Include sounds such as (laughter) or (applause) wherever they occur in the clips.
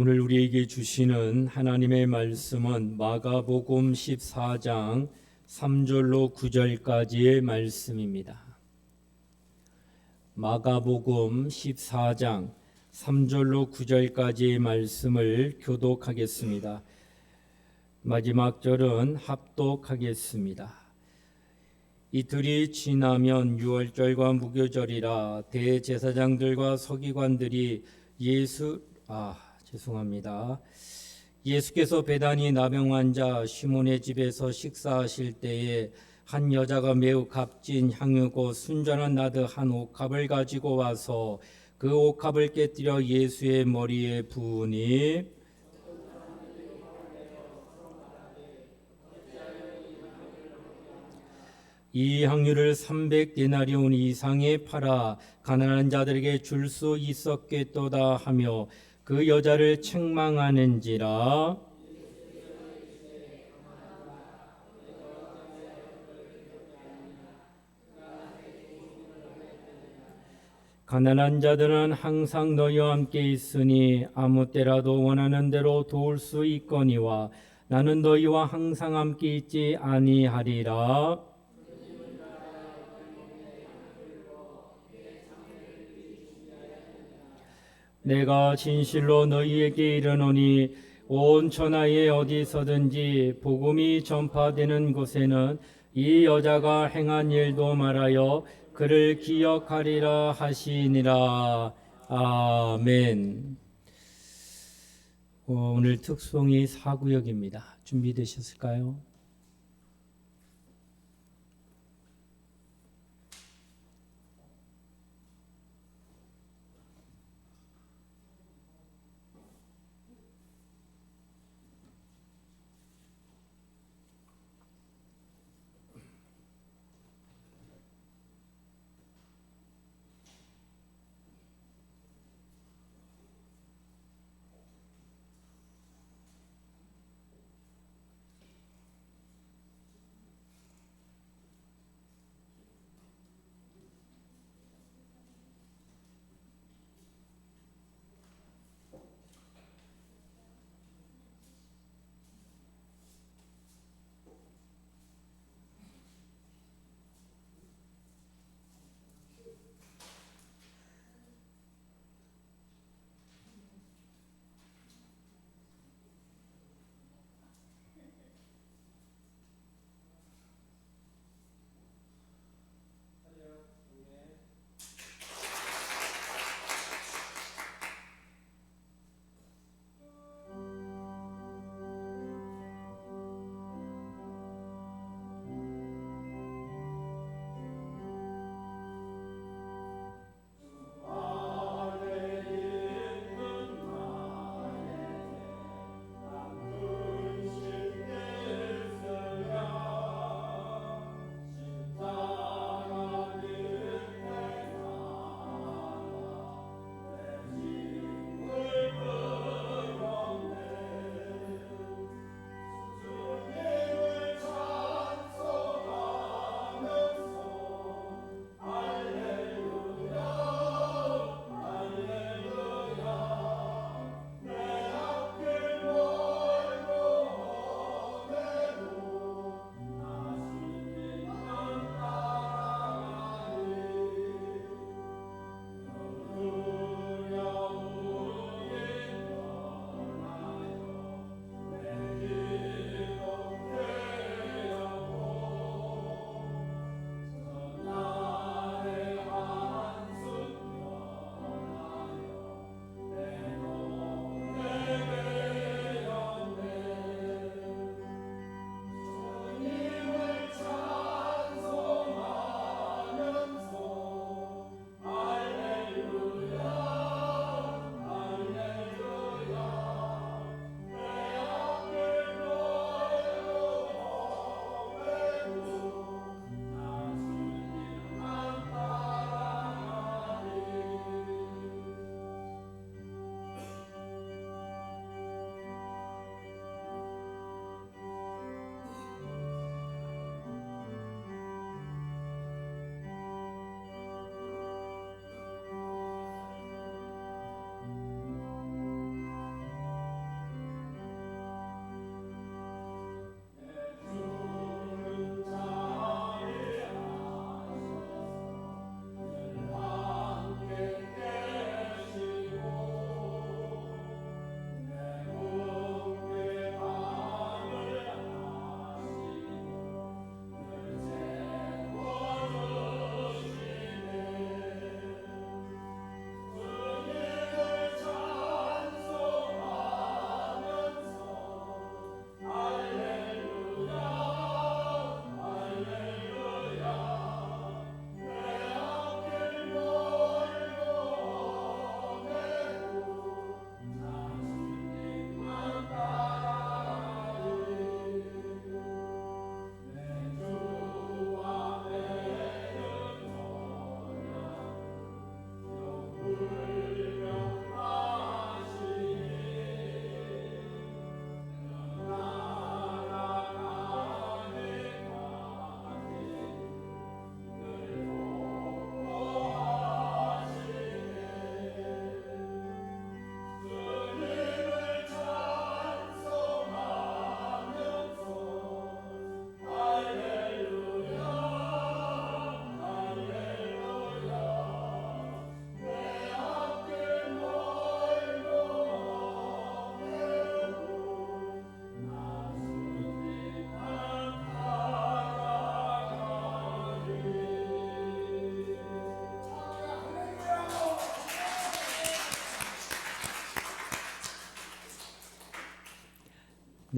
오늘 우리에게 주시는 하나님의 말씀은 마가복음 14장 3절로 9절까지의 말씀입니다. 마가복음 14장 3절로 9절까지의 말씀을 교독하겠습니다. 마지막 절은 합독하겠습니다. 이틀이 지나면 유월절과 무교절이라 대제사장들과 서기관들이 예수 아 죄송합니다. 예수께서 배단이 나병 환자 시몬의 집에서 식사하실 때에 한 여자가 매우 값진 향유고 순전한 나드 한 옥합을 가지고 와서 그 옥합을 깨뜨려 예수의 머리에 부으니 이 향유를 300데나리온 이상에 팔아 가난한 자들에게 줄 수 있었겠도다 하며 그 여자를 책망하는지라 가난한 자들은 항상 너희와 함께 있으니 아무 때라도 원하는 대로 도울 수 있거니와 나는 너희와 항상 함께 있지 아니하리라. 내가 진실로 너희에게 이르노니 온 천하에 어디서든지 복음이 전파되는 곳에는 이 여자가 행한 일도 말하여 그를 기억하리라 하시니라 아멘. 어, 오늘 특송이 사구역입니다. 준비되셨을까요?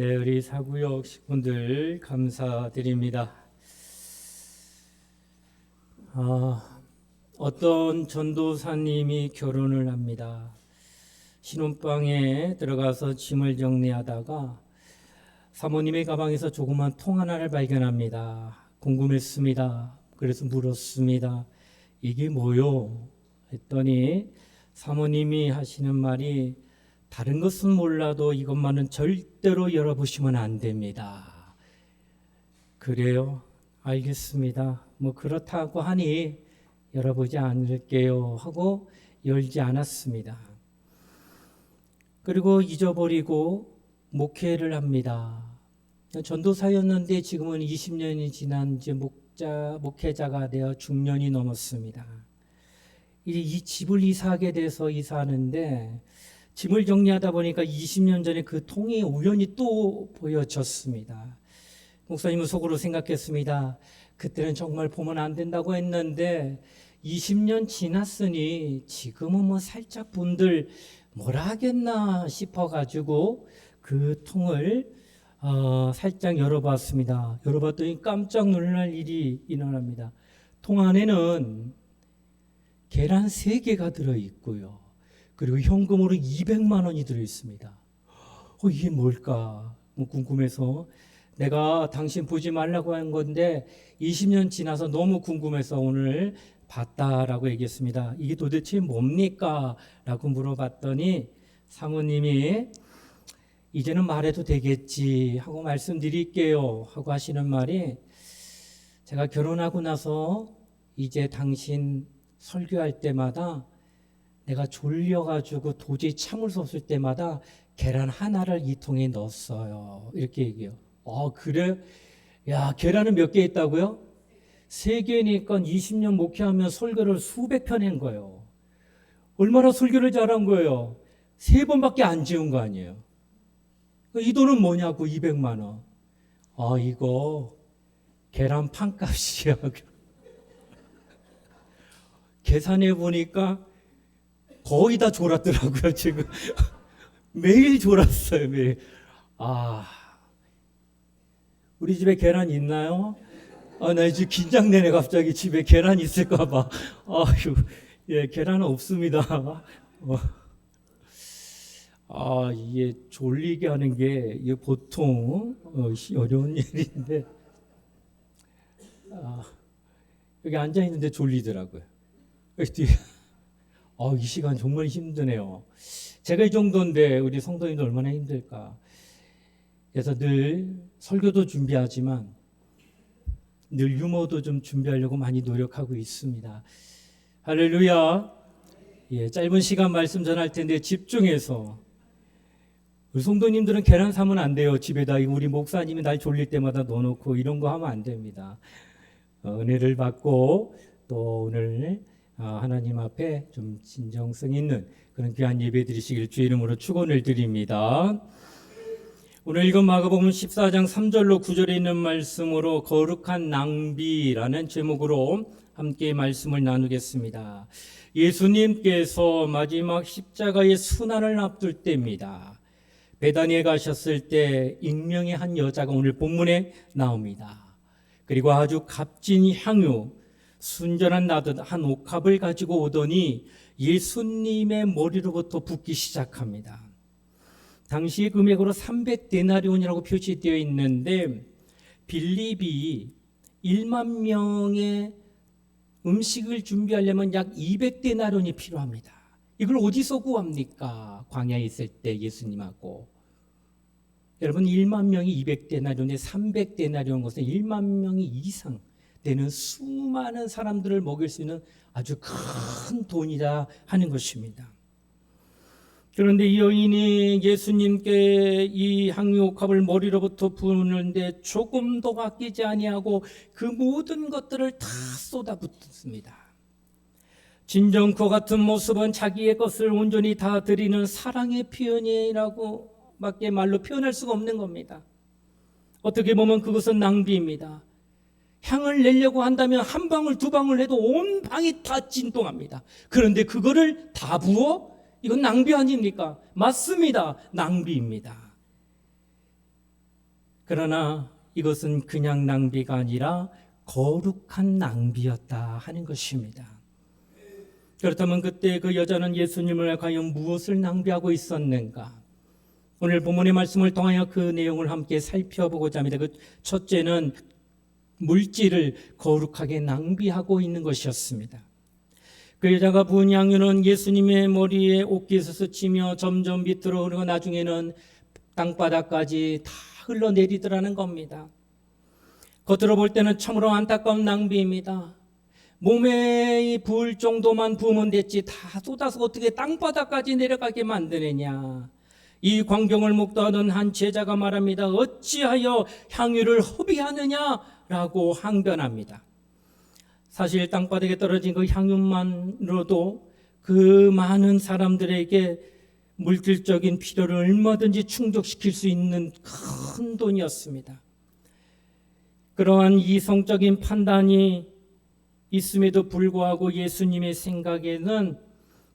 네, 우리 사구역 식구들 감사드립니다. 아, 어떤 전도사님이 결혼을 합니다. 신혼방에 들어가서 짐을 정리하다가 사모님의 가방에서 조그만 통 하나를 발견합니다. 궁금했습니다. 그래서 물었습니다. 이게 뭐요? 했더니 사모님이 하시는 말이 다른 것은 몰라도 이것만은 절대로 열어보시면 안 됩니다. 그래요? 알겠습니다. 뭐 그렇다고 하니 열어보지 않을게요 하고 열지 않았습니다. 그리고 잊어버리고 목회를 합니다. 전도사였는데 지금은 20년이 지난 이제 목자 목회자가 되어 중년이 넘었습니다. 이제 이 집을 이사하게 돼서 이사하는데 짐을 정리하다 보니까 20년 전에 그 통이 우연히 또 보여졌습니다. 목사님은 속으로 생각했습니다. 그때는 정말 보면 안 된다고 했는데 20년 지났으니 지금은 뭐 살짝 분들 뭐라 하겠나 싶어가지고 그 통을 어, 살짝 열어봤습니다. 열어봤더니 깜짝 놀랄 일이 일어납니다. 통 안에는 계란 3개가 들어있고요. 그리고 현금으로 200만 원이 들어 있습니다. 어, 이게 뭘까? 뭐 궁금해서 내가 당신 보지 말라고 한 건데 20년 지나서 너무 궁금해서 오늘 봤다라고 얘기했습니다. 이게 도대체 뭡니까? 라고 물어봤더니 사모님이 이제는 말해도 되겠지 하고 말씀드릴게요 하고 하시는 말이 제가 결혼하고 나서 이제 당신 설교할 때마다 내가 졸려가지고 도저히 참을 수 없을 때마다 계란 하나를 이 통에 넣었어요. 이렇게 얘기해요. 아, 그래? 야, 계란은 몇 개 있다고요? 세 개니까 20년 목회하면 설교를 수백 편 한 거예요. 얼마나 설교를 잘한 거예요? 세 번밖에 안 지은 거 아니에요. 이 돈은 뭐냐고, 200만 원. 아, 이거 계란 판값이야. (laughs) 계산해 보니까 거의 다 졸았더라고요, 지금. (laughs) 매일 졸았어요, 매일. 아, 우리 집에 계란 있나요? 아, 나 지금 긴장되네, 갑자기 집에 계란 있을까봐. 아휴, 예, 계란은 없습니다. 어. 아, 이게 졸리게 하는 게 이게 보통 어, 어려운 (laughs) 일인데, 아, 여기 앉아 있는데 졸리더라고요. 여기 뒤에. 아, 이 시간 정말 힘드네요. 제가 이 정도인데 우리 성도님들 얼마나 힘들까. 그래서 늘 설교도 준비하지만 늘 유머도 좀 준비하려고 많이 노력하고 있습니다. 할렐루야. 예, 짧은 시간 말씀 전할 텐데 집중해서 우리 성도님들은 계란 사면 안 돼요. 집에다 우리 목사님이 날 졸릴 때마다 넣어놓고 이런 거 하면 안 됩니다. 어, 은혜를 받고 또 오늘 어, 하나님 앞에 좀 진정성 있는 그런 귀한 예배 드리시길 주 이름으로 축원을 드립니다. 오늘 읽은 마가복음 14장 3절로 9절에 있는 말씀으로 거룩한 낭비라는 제목으로 함께 말씀을 나누겠습니다. 예수님께서 마지막 십자가의 순환을 앞둘 때입니다. 베다니에 가셨을 때 익명의 한 여자가 오늘 본문에 나옵니다. 그리고 아주 값진 향유 순전한 나듯 한 옥합을 가지고 오더니 예수님의 머리로부터 붓기 시작합니다. 당시의 금액으로 300데나리온이라고 표시되어 있는데 빌립이 1만 명의 음식을 준비하려면 약 200데나리온이 필요합니다. 이걸 어디서 구합니까? 광야에 있을 때 예수님하고. 여러분 1만 명이 200데나리온에 300데나리온 것은 1만 명이 이상 되는 수많은 사람들을 먹일 수 있는 아주 큰 돈이다 하는 것입니다. 그런데 이 여인이 예수님께 이 항유옥합을 머리로부터 부는데 조금 도 아끼지 아니하고 그 모든 것들을 다 쏟아붓습니다. 진정 그 같은 모습은 자기의 것을 온전히 다 드리는 사랑의 표현이라고 밖에 말로 표현할 수가 없는 겁니다. 어떻게 보면 그것은 낭비입니다. 향을 내려고 한다면 한 방울 두 방울 해도 온 방이 다 진동합니다. 그런데 그거를 다 부어? 이건 낭비 아닙니까? 맞습니다. 낭비입니다. 그러나 이것은 그냥 낭비가 아니라 거룩한 낭비였다 하는 것입니다. 그렇다면 그때 그 여자는 예수님을 과연 무엇을 낭비하고 있었는가? 오늘 본문의 말씀을 통하여 그 내용을 함께 살펴보고자 합니다. 그 첫째는 물질을 거룩하게 낭비하고 있는 것이었습니다. 그 여자가 부은 양유는 예수님의 머리에 옷깃을 스치며 점점 밑으로 흐르고 나중에는 땅바닥까지 다 흘러내리더라는 겁니다. 겉으로 볼 때는 참으로 안타까운 낭비입니다. 몸에 부을 정도만 부으면 됐지 다 쏟아서 어떻게 땅바닥까지 내려가게 만드느냐. 이 광경을 목도하던 한 제자가 말합니다. 어찌하여 향유를 허비하느냐 라고 항변합니다. 사실 땅바닥에 떨어진 그 향유만으로도 그 많은 사람들에게 물질적인 필요를 얼마든지 충족시킬 수 있는 큰 돈이었습니다. 그러한 이성적인 판단이 있음에도 불구하고 예수님의 생각에는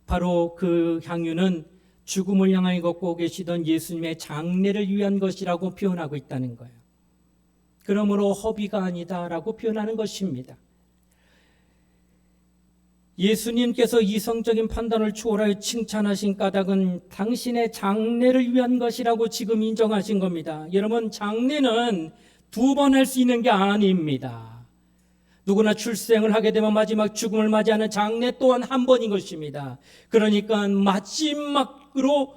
바로 그 향유는 죽음을 향하여 걷고 계시던 예수님의 장례를 위한 것이라고 표현하고 있다는 거예요. 그러므로 허비가 아니다라고 표현하는 것입니다. 예수님께서 이성적인 판단을 초월하여 칭찬하신 까닭은 당신의 장례를 위한 것이라고 지금 인정하신 겁니다. 여러분, 장례는 두 번 할 수 있는 게 아닙니다. 누구나 출생을 하게 되면 마지막 죽음을 맞이하는 장례 또한 한 번인 것입니다. 그러니까 마지막으로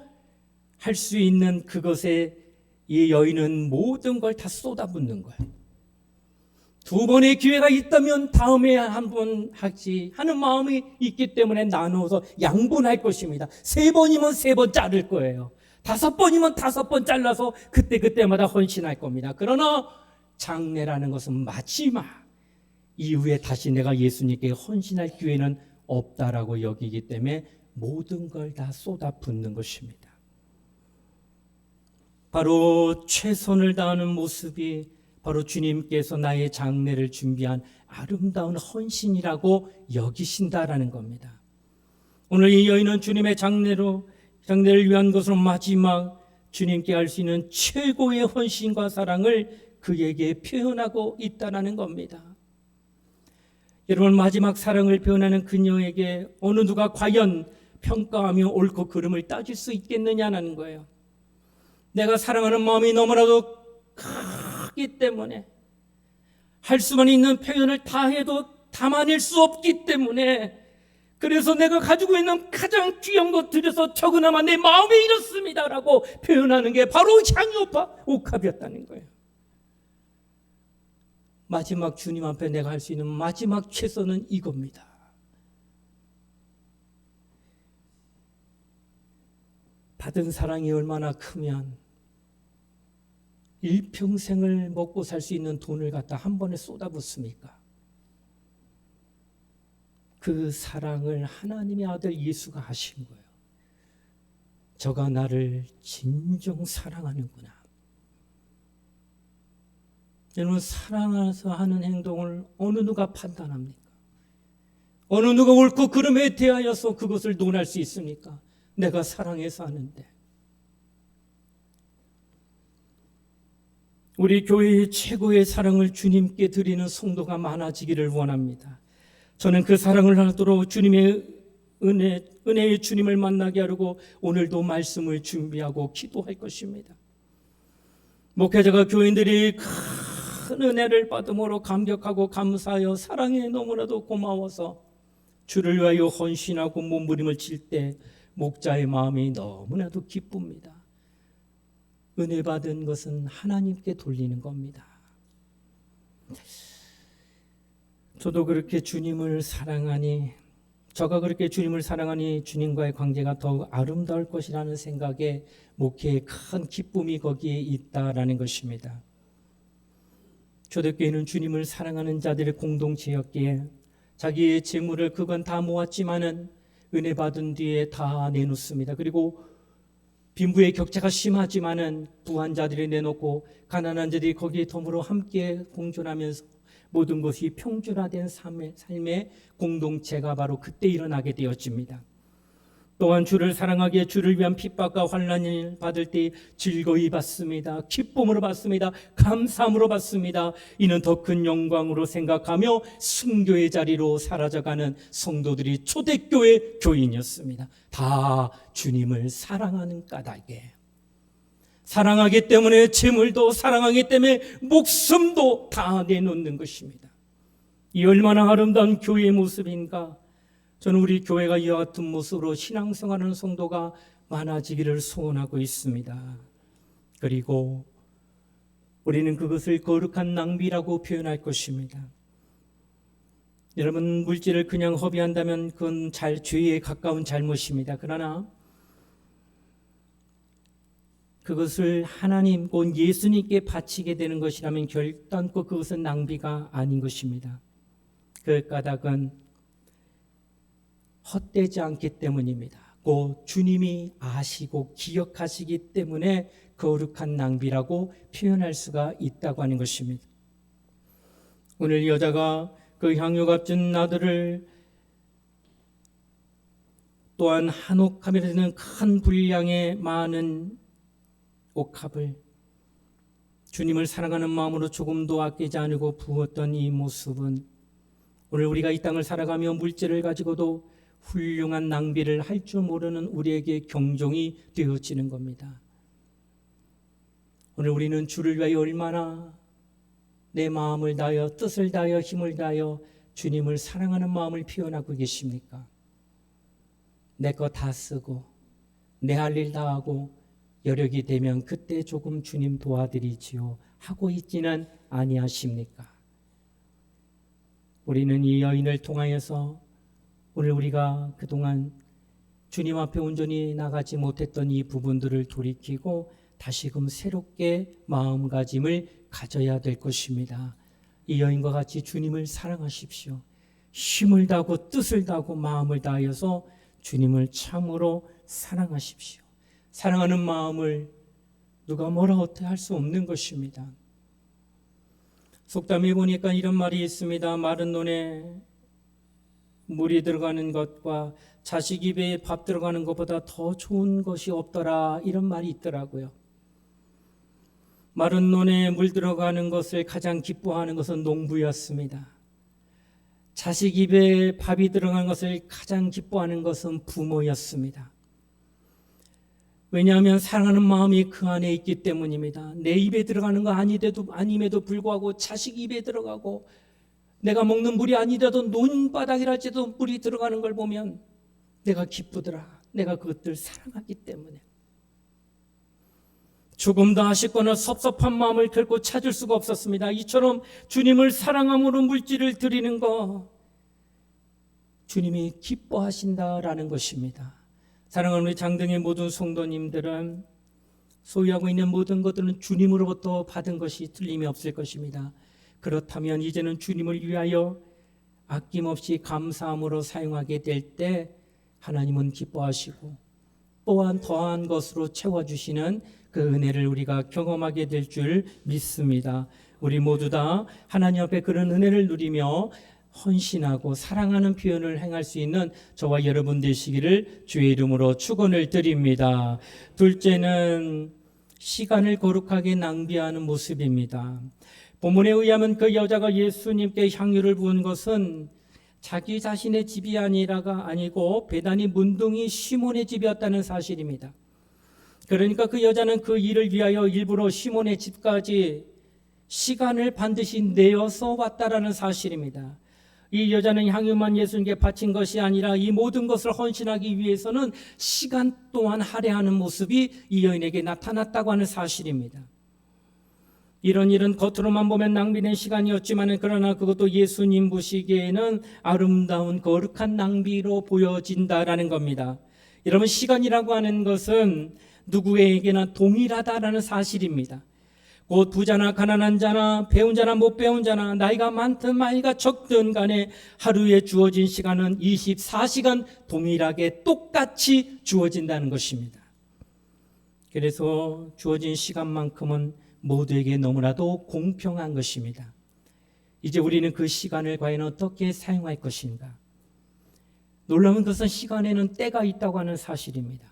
할 수 있는 그것에 이 여인은 모든 걸 다 쏟아붓는 거예요. 두 번의 기회가 있다면 다음에 한 번 하지 하는 마음이 있기 때문에 나누어서 양분할 것입니다. 세 번이면 세 번 자를 거예요. 다섯 번이면 다섯 번 잘라서 그때그때마다 헌신할 겁니다. 그러나 장례라는 것은 마지막 이후에 다시 내가 예수님께 헌신할 기회는 없다라고 여기기 때문에 모든 걸 다 쏟아붓는 것입니다. 바로 최선을 다하는 모습이 바로 주님께서 나의 장례를 준비한 아름다운 헌신이라고 여기신다라는 겁니다. 오늘 이 여인은 주님의 장례로 장례를 위한 것으로 마지막 주님께 할 수 있는 최고의 헌신과 사랑을 그에게 표현하고 있다라는 겁니다. 여러분 마지막 사랑을 표현하는 그녀에게 어느 누가 과연 평가하며 옳고 그름을 따질 수 있겠느냐는 거예요. 내가 사랑하는 마음이 너무나도 크기 때문에 할 수만 있는 표현을 다 해도 담아낼 수 없기 때문에 그래서 내가 가지고 있는 가장 귀한 것 들여서 적으나마 내 마음에 이렇습니다라고 표현하는 게 바로 향유파 옥합이었다는 거예요. 마지막 주님 앞에 내가 할 수 있는 마지막 최선은 이겁니다. 받은 사랑이 얼마나 크면 일평생을 먹고 살 수 있는 돈을 갖다 한 번에 쏟아붓습니까? 그 사랑을 하나님의 아들 예수가 하신 거예요. 저가 나를 진정 사랑하는구나. 여러분 사랑해서 하는 행동을 어느 누가 판단합니까? 어느 누가 옳고 그름에 대하여서 그것을 논할 수 있습니까? 내가 사랑해서 하는데. 우리 교회의 최고의 사랑을 주님께 드리는 성도가 많아지기를 원합니다. 저는 그 사랑을 하도록 주님의 은혜, 은혜의 주님을 만나게 하려고 오늘도 말씀을 준비하고 기도할 것입니다. 목회자가 교인들이 큰 은혜를 받음으로 감격하고 감사하여 사랑에 너무나도 고마워서 주를 위하여 헌신하고 몸부림을 칠 때 목자의 마음이 너무나도 기쁩니다. 은혜 받은 것은 하나님께 돌리는 겁니다. 저도 그렇게 주님을 사랑하니 저가 그렇게 주님을 사랑하니 주님과의 관계가 더욱 아름다울 것이라는 생각에 목회의 큰 기쁨이 거기에 있다라는 것입니다. 초대교회는 주님을 사랑하는 자들의 공동체였기에 자기의 재물을 그건 다 모았지만은 은혜 받은 뒤에 다 내놓습니다. 그리고 빈부의 격차가 심하지만은 부한 자들이 내놓고 가난한 자들이 거기에 덤으로 함께 공존하면서 모든 것이 평준화된 삶의, 삶의 공동체가 바로 그때 일어나게 되었습니다. 또한 주를 사랑하기에 주를 위한 핍박과 환난을 받을 때 즐거이 받습니다. 기쁨으로 받습니다. 감사함으로 받습니다. 이는 더 큰 영광으로 생각하며 순교의 자리로 사라져가는 성도들이 초대교회 교인이었습니다. 다 주님을 사랑하는 까닭에 사랑하기 때문에 재물도 사랑하기 때문에 목숨도 다 내놓는 것입니다. 이 얼마나 아름다운 교회의 모습인가? 저는 우리 교회가 이와 같은 모습으로 신앙생활하는 성도가 많아지기를 소원하고 있습니다. 그리고 우리는 그것을 거룩한 낭비라고 표현할 것입니다. 여러분 물질을 그냥 허비한다면 그건 잘 죄에 가까운 잘못입니다. 그러나 그것을 하나님 곧 예수님께 바치게 되는 것이라면 결단코 그것은 낭비가 아닌 것입니다. 그 까닭은 헛되지 않기 때문입니다. 곧 주님이 아시고 기억하시기 때문에 거룩한 낭비라고 표현할 수가 있다고 하는 것입니다. 오늘 여자가 그 향유 값진 나들을 또한 한옥함이라는 큰 분량의 많은 옥합을 주님을 사랑하는 마음으로 조금도 아끼지 않고 부었던 이 모습은 오늘 우리가 이 땅을 살아가며 물질을 가지고도 훌륭한 낭비를 할 줄 모르는 우리에게 경종이 되어지는 겁니다. 오늘 우리는 주를 위하여 얼마나 내 마음을 다하여 뜻을 다하여 힘을 다하여 주님을 사랑하는 마음을 표현하고 계십니까? 내 거 다 쓰고 내 할 일 다 하고 여력이 되면 그때 조금 주님 도와드리지요 하고 있지는 아니하십니까? 우리는 이 여인을 통하여서 오늘 우리가 그동안 주님 앞에 온전히 나가지 못했던 이 부분들을 돌이키고 다시금 새롭게 마음가짐을 가져야 될 것입니다. 이 여인과 같이 주님을 사랑하십시오. 힘을 다하고 뜻을 다하고 마음을 다하여서 주님을 참으로 사랑하십시오. 사랑하는 마음을 누가 뭐라 어떻게 할 수 없는 것입니다. 속담에 보니까 이런 말이 있습니다. 마른 논에 물이 들어가는 것과 자식 입에 밥 들어가는 것보다 더 좋은 것이 없더라 이런 말이 있더라고요. 마른 논에 물 들어가는 것을 가장 기뻐하는 것은 농부였습니다. 자식 입에 밥이 들어간 것을 가장 기뻐하는 것은 부모였습니다. 왜냐하면 사랑하는 마음이 그 안에 있기 때문입니다. 내 입에 들어가는 거 아니돼도 아님에도 불구하고 자식 입에 들어가고 내가 먹는 물이 아니라도 논바닥이랄지도 물이 들어가는 걸 보면 내가 기쁘더라. 내가 그것들 사랑하기 때문에. 더 아쉽거나 섭섭한 마음을 결코 찾을 수가 없었습니다. 이처럼 주님을 사랑함으로 물질을 드리는 거 주님이 기뻐하신다라는 것입니다. 사랑하는 우리 장등의 모든 성도님들은 소유하고 있는 모든 것들은 주님으로부터 받은 것이 틀림이 없을 것입니다. 그렇다면 이제는 주님을 위하여 아낌없이 감사함으로 사용하게 될 때 하나님은 기뻐하시고 또한 더한 것으로 채워주시는 그 은혜를 우리가 경험하게 될 줄 믿습니다. 우리 모두 다 하나님 앞에 그런 은혜를 누리며 헌신하고 사랑하는 표현을 행할 수 있는 저와 여러분 되시기를 주의 이름으로 축원을 드립니다. 둘째는 시간을 거룩하게 낭비하는 모습입니다. 본문에 의하면 그 여자가 예수님께 향유를 부은 것은 자기 자신의 집이 아니라가 아니고 배단이 문둥이 시몬의 집이었다는 사실입니다. 그러니까 그 여자는 그 일을 위하여 일부러 시몬의 집까지 시간을 반드시 내어서 왔다라는 사실입니다. 이 여자는 향유만 예수님께 바친 것이 아니라 이 모든 것을 헌신하기 위해서는 시간 동안 할애하는 모습이 이 여인에게 나타났다고 하는 사실입니다. 이런 일은 겉으로만 보면 낭비된 시간이었지만 그러나 그것도 예수님 보시기에는 아름다운 거룩한 낭비로 보여진다라는 겁니다. 여러분 시간이라고 하는 것은 누구에게나 동일하다라는 사실입니다. 곧 부자나 가난한 자나 배운 자나 못 배운 자나 나이가 많든 나이가 적든 간에 하루에 주어진 시간은 24시간 동일하게 똑같이 주어진다는 것입니다. 그래서 주어진 시간만큼은 모두에게 너무나도 공평한 것입니다. 이제 우리는 그 시간을 과연 어떻게 사용할 것인가? 놀라운 것은 시간에는 때가 있다고 하는 사실입니다.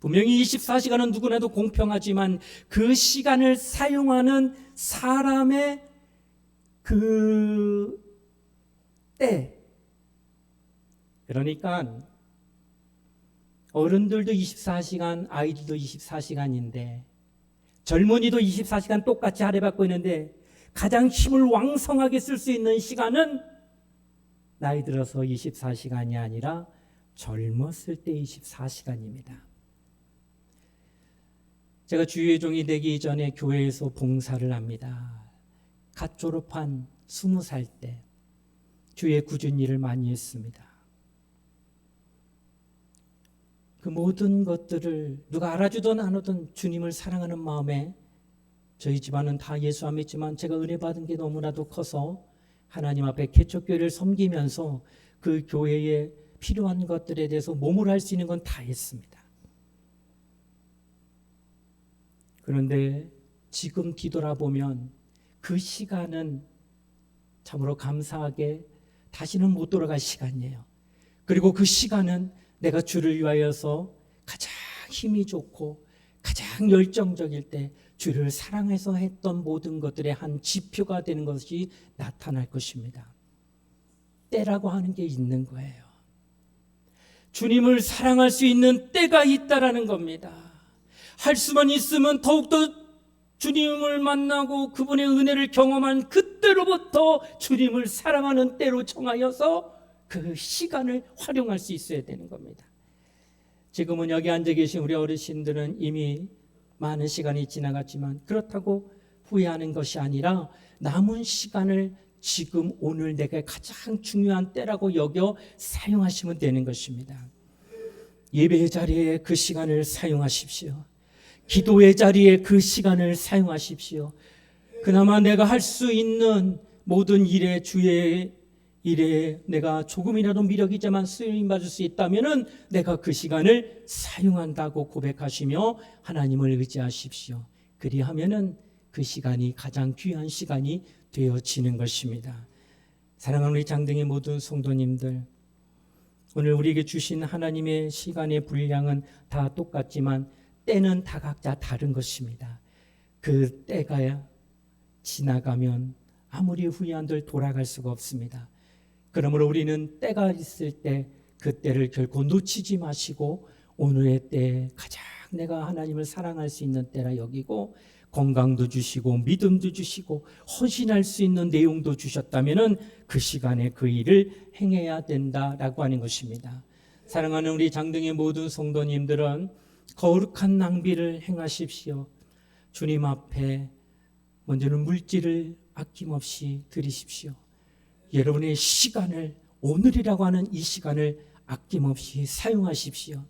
분명히 24시간은 누구나도 공평하지만 그 시간을 사용하는 사람의 그 때. 그러니까 어른들도 24시간, 아이들도 24시간인데 젊은이도 24시간 똑같이 할애받고 있는데 가장 힘을 왕성하게 쓸 수 있는 시간은 나이 들어서 24시간이 아니라 젊었을 때 24시간입니다. 제가 주의 종이 되기 전에 교회에서 봉사를 합니다. 갓 졸업한 20살 때 주의 굳은 일을 많이 했습니다. 그 모든 것들을 누가 알아주든 안 하든 주님을 사랑하는 마음에 저희 집안은 다 예수 안 믿지만 제가 은혜 받은 게 너무나도 커서 하나님 앞에 개척교회를 섬기면서 그 교회에 필요한 것들에 대해서 몸을 할수 있는 건 다 했습니다. 그런데 지금 뒤돌아보면 그 시간은 참으로 감사하게 다시는 못 돌아갈 시간이에요. 그리고 그 시간은 내가 주를 위하여서 가장 힘이 좋고 가장 열정적일 때 주를 사랑해서 했던 모든 것들의 한 지표가 되는 것이 나타날 것입니다. 때라고 하는 게 있는 거예요. 주님을 사랑할 수 있는 때가 있다라는 겁니다. 할 수만 있으면 더욱더 주님을 만나고 그분의 은혜를 경험한 그때로부터 주님을 사랑하는 때로 정하여서 그 시간을 활용할 수 있어야 되는 겁니다. 지금은 여기 앉아 계신 우리 어르신들은 이미 많은 시간이 지나갔지만 그렇다고 후회하는 것이 아니라 남은 시간을 지금 오늘 내가 가장 중요한 때라고 여겨 사용하시면 되는 것입니다. 예배의 자리에 그 시간을 사용하십시오. 기도의 자리에 그 시간을 사용하십시오. 그나마 내가 할 수 있는 모든 일에 주의 일에 내가 조금이라도 미력이지만 쓰임 받을 수 있다면은 내가 그 시간을 사용한다고 고백하시며 하나님을 의지하십시오. 그리하면은 그 시간이 가장 귀한 시간이 되어지는 것입니다. 사랑하는 우리 장등의 모든 성도님들, 오늘 우리에게 주신 하나님의 시간의 분량은 다 똑같지만 때는 다 각자 다른 것입니다. 그 때가 지나가면 아무리 후회한들 돌아갈 수가 없습니다. 그러므로 우리는 때가 있을 때 그 때를 결코 놓치지 마시고 오늘의 때 가장 내가 하나님을 사랑할 수 있는 때라 여기고 건강도 주시고 믿음도 주시고 헌신할 수 있는 내용도 주셨다면은 그 시간에 그 일을 행해야 된다라고 하는 것입니다. 사랑하는 우리 장등의 모든 성도님들은 거룩한 낭비를 행하십시오. 주님 앞에 먼저는 물질을 아낌없이 드리십시오. 여러분의 시간을 오늘이라고 하는 이 시간을 아낌없이 사용하십시오.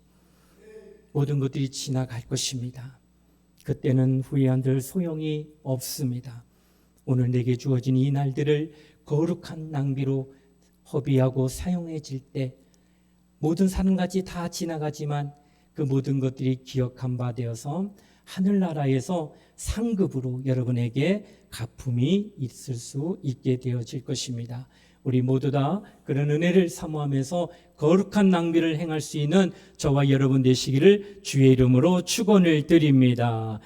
모든 것들이 지나갈 것입니다. 그때는 후회한들 소용이 없습니다. 오늘 내게 주어진 이 날들을 거룩한 낭비로 허비하고 사용해질 때 모든 사는같이 다 지나가지만 그 모든 것들이 기억한 바 되어서 하늘나라에서 상급으로 여러분에게 가품이 있을 수 있게 되어질 것입니다. 우리 모두 다 그런 은혜를 사모하면서 거룩한 낭비를 행할 수 있는 저와 여러분 되시기를 주의 이름으로 축원을 드립니다.